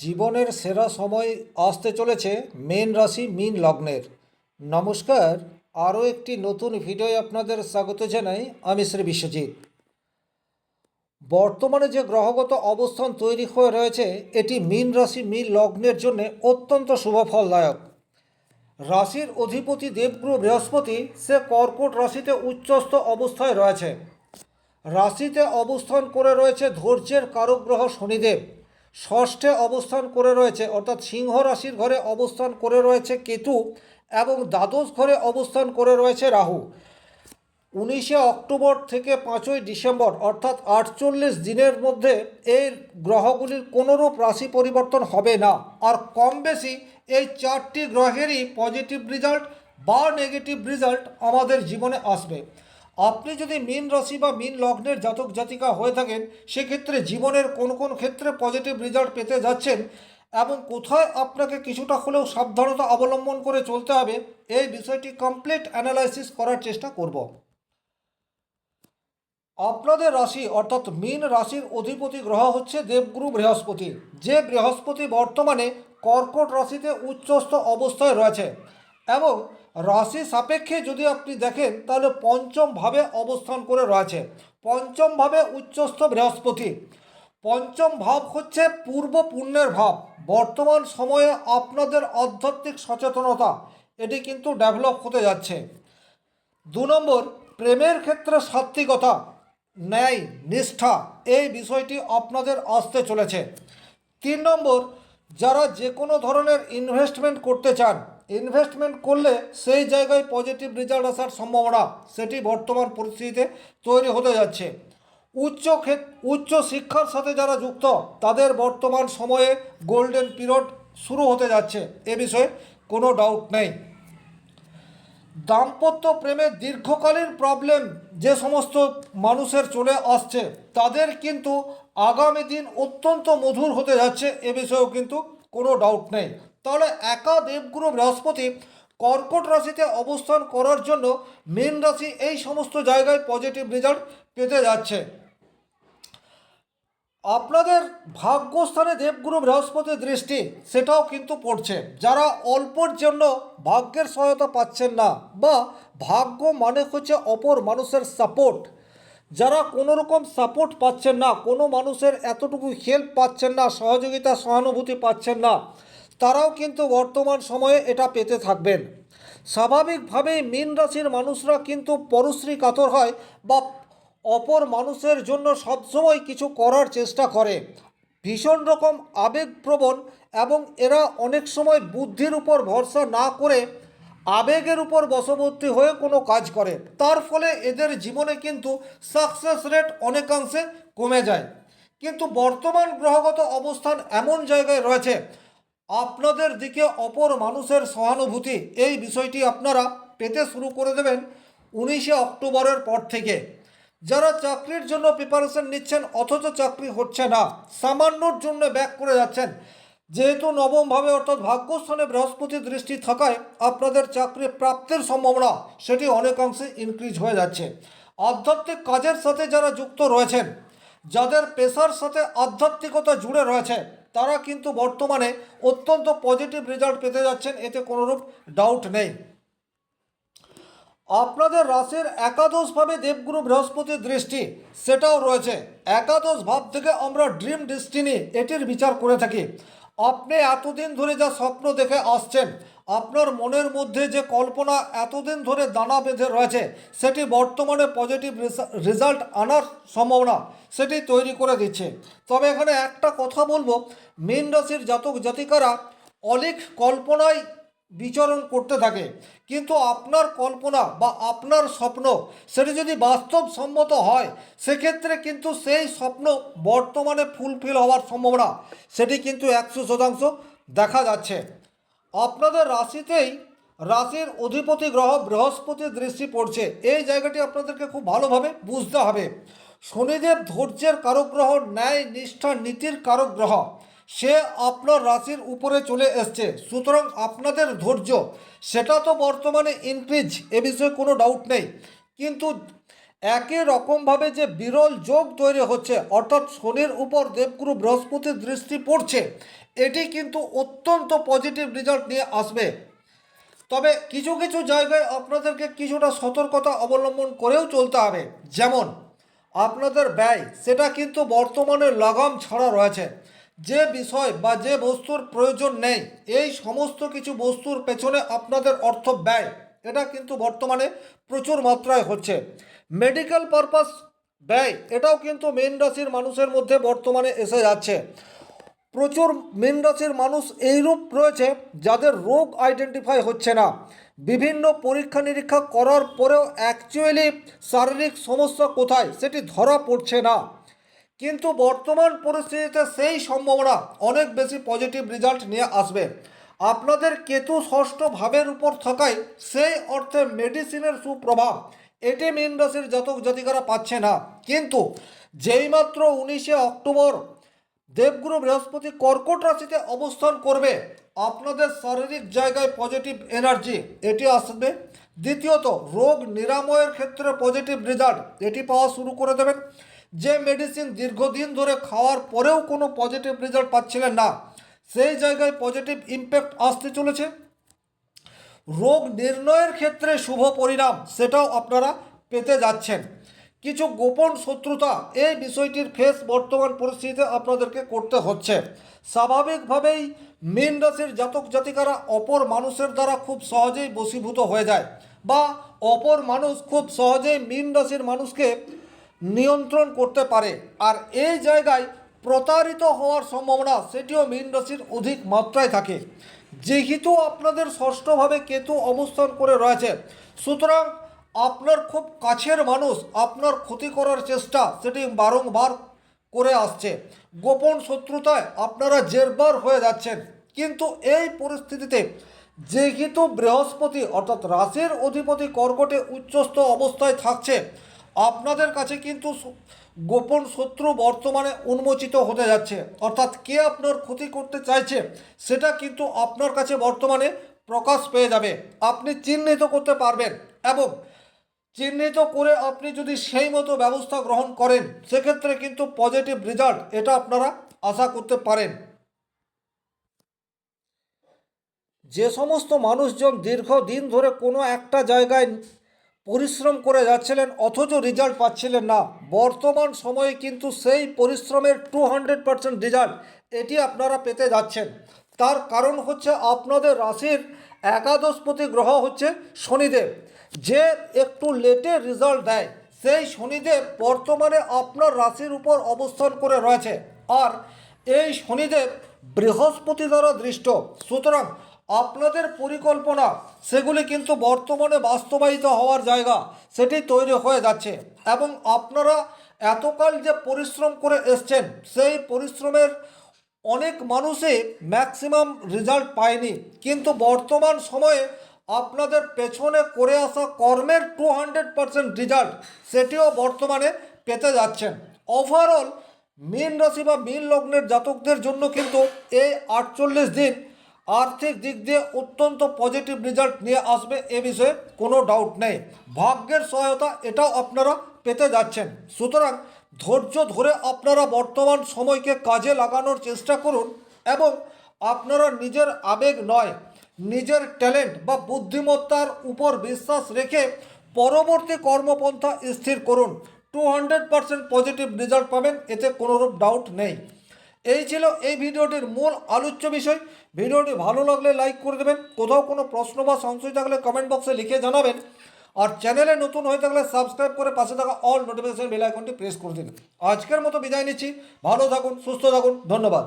জীবনের সেরা সময় আসতে চলেছে মেন রাশি মীন লগ্নের। নমস্কার, আরও একটি নতুন ভিডিওয় আপনাদের স্বাগত জানাই আমি শ্রী বিশ্বজিৎ। বর্তমানে যে গ্রহগত অবস্থান তৈরি হয়ে রয়েছে, এটি মীন রাশি মীন লগ্নের জন্য অত্যন্ত শুভ ফলদায়ক। রাশির অধিপতি দেবগুরু বৃহস্পতি, সে কর্কট রাশিতে উচ্চস্থ অবস্থায় রয়েছে। রাশিতে অবস্থান করে রয়েছে ধৈর্যের কারক গ্রহ শনিদেব। ষষ্ঠে অবস্থান করে রয়েছে, অর্থাৎ সিংহ রাশির ঘরে অবস্থান করে রয়েছে কেতু এবং দ্বাদশ ঘরে অবস্থান করে রয়েছে রাহু। উনিশে অক্টোবর থেকে পাঁচই ডিসেম্বর, অর্থাৎ আটচল্লিশ দিনের মধ্যে এই গ্রহগুলির কোনোরূপ রাশি পরিবর্তন হবে না। আর কম বেশি এই চারটি গ্রহেরই পজিটিভ রেজাল্ট বা নেগেটিভ রেজাল্ট আমাদের জীবনে আসবে। আপনি যদি মীন রাশি বা মীন লগ্নের জাতক জাতিকা হয়ে থাকেন, সেক্ষেত্রে জীবনের কোন কোন ক্ষেত্রে পজিটিভ রেজাল্ট পেতে যাচ্ছেন এবং কোথায় আপনাকে কিছুটা হলেও সাবধানতা অবলম্বন করে চলতে হবে, এই বিষয়টি কমপ্লিট অ্যানালাইসিস করার চেষ্টা করব। আপনাদের রাশি অর্থাৎ মীন রাশির অধিপতি গ্রহ হচ্ছে দেবগুরু বৃহস্পতি, যে বৃহস্পতি বর্তমানে কর্কট রাশিতে উচ্চস্থ অবস্থায় রয়েছে এবং রাশি সাপেক্ষে যদি আপনি দেখেন, তাহলে পঞ্চম ভাবে অবস্থান করে রয়েছে। পঞ্চম ভাবে উচ্চস্থ বৃহস্পতি। পঞ্চম ভাব হচ্ছে পূর্ব পুণ্যের ভাব। বর্তমান সময়ে আপনাদের আধ্যাত্মিক সচেতনতা, এটি কিন্তু ডেভেলপ হতে যাচ্ছে। দু নম্বর, প্রেমের ক্ষেত্রে সাত্বিকতা ন্যায়, নিষ্ঠা, এই বিষয়টি আপনাদের আসতে চলেছে। তিন নম্বর, যারা যে কোনো ধরনের ইনভেস্টমেন্ট করতে চান ইনভেস্টমেন্ট করলে সেই জায়গায় পজিটিভ রেজাল্ট আসার সম্ভাবনা সেটি বর্তমান পরিস্থিতিতে তৈরি হতে যাচ্ছে। উচ্চ উচ্চ শিক্ষার সাথে যারা যুক্ত, তাদের বর্তমান সময়ে গোল্ডেন পিরিয়ড শুরু হতে যাচ্ছে। এ বিষয়ে কোনো ডাউট নেই। দাম্পত্য প্রেমের দীর্ঘকালীন প্রবলেম যে সমস্ত মানুষের চলে আসছে, তাদের কিন্তু আগামী দিন অত্যন্ত মধুর হতে যাচ্ছে। এ বিষয়েও কিন্তু কোনো ডাউট নেই। তাহলে একা দেবগুরু বৃহস্পতি কর্কট রাশিতে অবস্থান করার জন্য মীন রাশি এই সমস্ত জায়গায় পজিটিভ রেজাল্ট পেতে যাচ্ছে। আপনাদের ভাগ্যস্থানে দেবগুরু বৃহস্পতির দৃষ্টি, সেটাও কিন্তু পড়ছে। যারা অল্পর জন্য ভাগ্যের সহায়তা পাচ্ছেন না বা ভাগ্য মানে হচ্ছে অপর মানুষের সাপোর্ট যারা কোনো রকম সাপোর্ট পাচ্ছেন না, কোনো মানুষের এতটুকু হেল্প পাচ্ছেন না, সহযোগিতা, সহানুভূতি পাচ্ছেন না তারাও কিন্তু বর্তমান সময়ে এটা পেতে থাকবেন। স্বাভাবিকভাবেই মীন রাশির মানুষরা কিন্তু পরশ্রী কাতর হয় বা অপর মানুষের জন্য সবসময় কিছু করার চেষ্টা করে। ভীষণ রকম আবেগপ্রবণ এবং এরা অনেক সময় বুদ্ধির উপর ভরসা না করে আবেগের উপর বশবর্তী হয়ে কোনো কাজ করে। তার ফলে এদের জীবনে কিন্তু সাকসেস রেট অনেকাংশে কমে যায়। কিন্তু বর্তমান গ্রহগত অবস্থান এমন জায়গায় রয়েছে আপনাদের দিকে অপর মানুষের সহানুভূতি, এই বিষয়টি আপনারা পেতে শুরু করে দেবেন উনিশে অক্টোবরের পর থেকে। যারা চাকরির জন্য প্রিপারেশন নিচ্ছেন, অথচ চাকরি হচ্ছে না, সামান্যর জন্য ব্যাক করে যাচ্ছেন। যেহেতু নবমভাবে অর্থাৎ ভাগ্যস্থানে বৃহস্পতির দৃষ্টি থাকায় আপনাদের চাকরি প্রাপ্তির সম্ভাবনা, সেটি অনেকাংশে ইনক্রিজ হয়ে যাচ্ছে। আধ্যাত্মিক কাজের সাথে যারা যুক্ত রয়েছেন, যাদের পেশার সাথে আধ্যাত্মিকতা জুড়ে রয়েছে তারা কিন্তু বর্তমানে অত্যন্ত পজিটিভ রেজাল্ট পেতে যাচ্ছেন, এতে কোনোরূপ ডাউট নেই। আপনাদের রাশির একাদশভাবে দেবগুরু বৃহস্পতির দৃষ্টি, সেটাও রয়েছে। একাদশ ভাব থেকে আমরা ড্রিম ডেস্টিনি এটির বিচার করে থাকি। আপনি এতদিন ধরে যা স্বপ্ন দেখে আসছেন, আপনার মনের মধ্যে যে কল্পনা এতদিন ধরে দানা বেঁধে রয়েছে, সেটি বর্তমানে পজিটিভ রেজাল্ট আনার সম্ভাবনা সেটি তৈরি করে দিচ্ছে। তবে এখানে একটা কথা বলব, মীন রাশির জাতক জাতিকারা অলিক কল্পনায় বিচরণ করতে থাকে। কিন্তু আপনার কল্পনা বা আপনার স্বপ্ন সেটি যদি বাস্তবসম্মত হয়, সেক্ষেত্রে কিন্তু সেই স্বপ্ন বর্তমানে ফুলফিল হওয়ার সম্ভাবনা, সেটি কিন্তু একশো শতাংশ দেখা যাচ্ছে। আপনাদের রাশিতেই রাশির অধিপতি গ্রহ বৃহস্পতির দৃষ্টি পড়ছে। এই জায়গাটি আপনাদেরকে খুব ভালোভাবে বুঝতে হবে। শনিদেব ধৈর্যের কারক গ্রহ, ন্যায়, নিষ্ঠা, নীতির কারক গ্রহ। সে আপনার রাশির উপরে চলে এসছে। সুতরাং আপনাদের ধৈর্য, সেটা তো বর্তমানে ইনক্রিজ এ বিষয়ে কোনো ডাউট নেই। কিন্তু একই রকমভাবে যে বিরল যোগ তৈরি হচ্ছে, অর্থাৎ শনির উপর দেবগুরু বৃহস্পতির দৃষ্টি পড়ছে, এটি কিন্তু অত্যন্ত পজিটিভ রেজাল্ট নিয়ে আসবে। তবে কিছু কিছু জায়গায় আপনাদেরকে কিছুটা সতর্কতা অবলম্বন করেও চলতে হবে। যেমন, আপনাদের ব্যয়, সেটা কিন্তু বর্তমানে লাগাম ছাড়া রয়েছে। যে বিষয় বা যে বস্তুর প্রয়োজন নেই, এই সমস্ত কিছু বস্তুর পেছনে আপনাদের অর্থ ব্যয়। এটা কিন্তু বর্তমানে প্রচুর মাত্রায় হচ্ছে। মেডিকেল পারপাস ব্যয়, এটাও কিন্তু মেন রাশির মানুষের মধ্যে বর্তমানে এসে যাচ্ছে। প্রচুর মীন রাশির মানুষ এইরূপ রয়েছে যাদের রোগ আইডেন্টিফাই হচ্ছে না। বিভিন্ন পরীক্ষা নিরীক্ষা করার পরেও অ্যাকচুয়ালি শারীরিক সমস্যা কোথায় সেটি ধরা পড়ছে না। কিন্তু বর্তমান পরিস্থিতিতে সেই সম্ভাবনা অনেক বেশি পজিটিভ রেজাল্ট নিয়ে আসবে। আপনাদের কেতু ষষ্ঠ ভাবের উপর থাকায় সেই অর্থে মেডিসিনের সুপ্রভাব এটি মীন রাশির জাতক জাতিকারা পাচ্ছে না। কিন্তু যেইমাত্র উনিশে অক্টোবর দেবগুরু বৃহস্পতি কর্কট রাশিতে অবস্থান করবে, আপনাদের শারীরিক জায়গায় পজিটিভ এনার্জি এটি আসবে। দ্বিতীয়ত, রোগ নিরাময়ের ক্ষেত্রে পজিটিভ রেজাল্ট এটি পাওয়া শুরু করে দেবেন। যে মেডিসিন দীর্ঘদিন ধরে খাওয়ার পরেও কোনো পজিটিভ রেজাল্ট পাচ্ছিলেন না, সেই জায়গায় পজিটিভ ইম্প্যাক্ট আসতে চলেছে। রোগ নির্ণয়ের ক্ষেত্রে শুভ পরিণাম, সেটাও আপনারা পেতে যাচ্ছেন। কিছু গোপন শত্রুতা এই বিষয়টির ফেস বর্তমান পরিস্থিতিতে আপনাদেরকে করতে হচ্ছে। স্বাভাবিকভাবেই মীন রাশির জাতক জাতিকারা অপর মানুষের দ্বারা খুব সহজেই বশীভূত হয়ে যায় বা অপর মানুষ খুব সহজেই মীন রাশির মানুষকে নিয়ন্ত্রণ করতে পারে। আর এই জায়গায় প্রতারিত হওয়ার সম্ভাবনা, সেটিও মীন রাশির অধিক মাত্রায় থাকে। যেহেতু আপনাদের ষষ্ঠভাবে কেতু অবস্থান করে রয়েছে, সুতরাং আপনার খুব কাছের মানুষ, আপনার ক্ষতি করার চেষ্টা সেটি বারংবার করে আসছে। গোপন শত্রুতায় আপনারা জেরবার হয়ে যাচ্ছেন। কিন্তু এই পরিস্থিতিতে যেহেতু বৃহস্পতি অর্থাৎ রাশির অধিপতি কর্কটে উচ্চস্থ অবস্থায় থাকছে, আপনাদের কাছে কিন্তু গোপন শত্রু বর্তমানে উন্মোচিত হতে যাচ্ছে। অর্থাৎ কে আপনার ক্ষতি করতে চাইছে, সেটা কিন্তু আপনার কাছে বর্তমানে প্রকাশ পেয়ে যাবে। আপনি চিহ্নিত করতে পারবেন এবং চিহ্নিত করে আপনি যদি সেই মতো ব্যবস্থা গ্রহণ করেন, সেক্ষেত্রে কিন্তু পজিটিভ রেজাল্ট এটা আপনারা আশা করতে পারেন। যে সমস্ত মানুষজন দীর্ঘদিন ধরে কোনো একটা জায়গায় পরিশ্রম করে যাচ্ছিলেন, অথচ রেজাল্ট পাচ্ছিলেন না। বর্তমান সময়ে কিন্তু সেই পরিশ্রমের টু হান্ড্রেড পারসেন্ট রেজাল্ট এটি আপনারা পেতে যাচ্ছেন। তার কারণ হচ্ছে আপনাদের রাশির একাদশপতি গ্রহ হচ্ছে শনিদেব। যে একটু লেটে রেজাল্ট দেয়, সেই শনিদেব বর্তমানে আপনার রাশির উপর অবস্থান করে রয়েছে। আর এই শনিদেব বৃহস্পতি দ্বারা দৃষ্ট। সুতরাং আপনাদের পরিকল্পনা, সেগুলি কিন্তু বর্তমানে বাস্তবায়িত হওয়ার জায়গা সেটি তৈরি হয়ে যাচ্ছে। এবং আপনারা এতকাল যে পরিশ্রম করে এসছেন, সেই পরিশ্রমের অনেক মানুষই ম্যাক্সিমাম রেজাল্ট পায়নি। কিন্তু বর্তমান সময়ে আপনাদের পেছনে করে আসা কর্মের টু হান্ড্রেড পারসেন্ট রেজাল্ট সেটিও বর্তমানে পেতে যাচ্ছেন। ওভারঅল মীন রাশি বা মীন লগ্নের জাতকদের জন্য কিন্তু এই আটচল্লিশ দিন আর্থিক দিক দিয়ে অত্যন্ত পজিটিভ রেজাল্ট নিয়ে আসবে এ বিষয়ে কোনো ডাউট নেই। ভাগ্যের সহায়তা এটাও আপনারা পেতে যাচ্ছেন। সুতরাং ধৈর্য ধরে আপনারা বর্তমান সময়কে কাজে লাগানোর চেষ্টা করুন এবং আপনারা নিজের আবেগ নয় নিজের ট্যালেন্ট বা বুদ্ধিমত্তার উপর বিশ্বাস রেখে পরবর্তী কর্মপন্থা স্থির করুন। Two hundred percent positive result পাবেন, এতে কোনোরূপ ডাউট নেই। এই ছিল এই ভিডিওটির মূল আলোচ্য বিষয়। ভিডিওটি ভালো লাগলে লাইক করে দেবেন। কোথাও কোনো প্রশ্ন বা সংশয় থাকলে কমেন্ট বক্সে লিখে জানাবেন। আর চ্যানেলে নতুন হয়ে থাকলে সাবস্ক্রাইব করে পাশে থাকা অল নোটিফিকেশন বেল আইকনটি প্রেস করে দিন। আজকের মতো বিদায় নিচ্ছি। ভালো থাকুন, সুস্থ থাকুন। ধন্যবাদ।